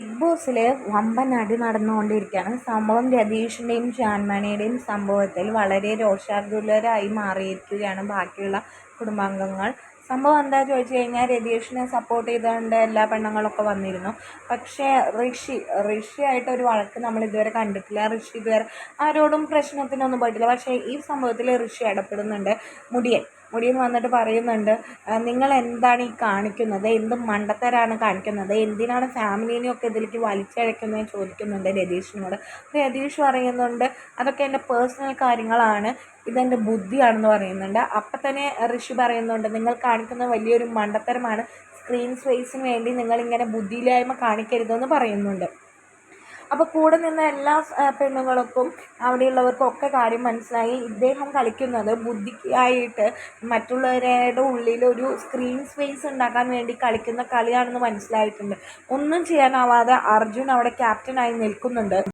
Big ബോസിൽ വമ്പൻ അടി നടന്നുകൊണ്ടിരിക്കുകയാണ്. സംഭവം രതീഷിന്റെയും ഷാൻമണിയുടെയും സംഭവത്തിൽ വളരെ രോഷാകുലരായി മാറിയിരിക്കുകയാണ് ബാക്കിയുള്ള കുടുംബാംഗങ്ങൾ. സംഭവം എന്താ ചോദിച്ചു കഴിഞ്ഞാൽ രതീഷിനെ സപ്പോർട്ട് ചെയ്തുകൊണ്ട് എല്ലാ പെണ്ണുങ്ങളൊക്കെ വന്നിരുന്നു. പക്ഷേ ഋഷി ഋഷിയായിട്ട് ഒരു വഴക്ക് നമ്മൾ ഇതുവരെ കണ്ടിട്ടില്ല. ഋഷി ഇതുവരെ ആരോടും പ്രശ്നത്തിനൊന്നും പോയിട്ടില്ല. പക്ഷേ ഈ സംഭവത്തിൽ ഋഷി ഇടപെടുന്നുണ്ട്. മുടിയൻ. മുടിയൻ വന്നിട്ട് പറയുന്നുണ്ട് നിങ്ങൾ എന്താണ് ഈ കാണിക്കുന്നത്? എന്ത് മണ്ടത്തരാണ് കാണിക്കുന്നത്? എന്തിനാണ് ഫാമിലിനെയൊക്കെ ഇതിലേക്ക് വലിച്ചഴക്കുന്നത് ചോദിക്കുന്നുണ്ട് രതീഷിനോട്. രതീഷ് പറയുന്നുണ്ട് അതൊക്കെ എന്റെ പേഴ്സണൽ കാര്യങ്ങളാണ്. ഇതെന്റെ ബുദ്ധിയാണെന്ന് പറയുന്നുണ്ട്. അപ്പം തന്നെ ഋഷി പറയുന്നുണ്ട് നിങ്ങൾ കാണിക്കുന്ന വലിയൊരു മണ്ടത്തരമാണ്. സ്ക്രീൻ സ്പേസിന് വേണ്ടി നിങ്ങളിങ്ങനെ ബുദ്ധിയില്ലായ്മ കാണിക്കരുതെന്ന് പറയുന്നുണ്ട്. അപ്പോൾ കൂടെ നിന്ന എല്ലാ പെണ്ണുങ്ങൾക്കും അവിടെയുള്ളവർക്കും ഒക്കെ കാര്യം മനസ്സിലായി. ഇദ്ദേഹം കളിക്കുന്നത് ബുദ്ധിക്കായിട്ട് മറ്റുള്ളവരുടെ ഉള്ളിൽ ഒരു സ്ക്രീൻ സ്പേസ് ഉണ്ടാക്കാൻ വേണ്ടി കളിക്കുന്ന കളിയാണെന്ന് മനസ്സിലായിട്ടുണ്ട്. ഒന്നും ചെയ്യാനാവാതെ അർജുൻ അവിടെ ക്യാപ്റ്റനായി നിൽക്കുന്നുണ്ട്.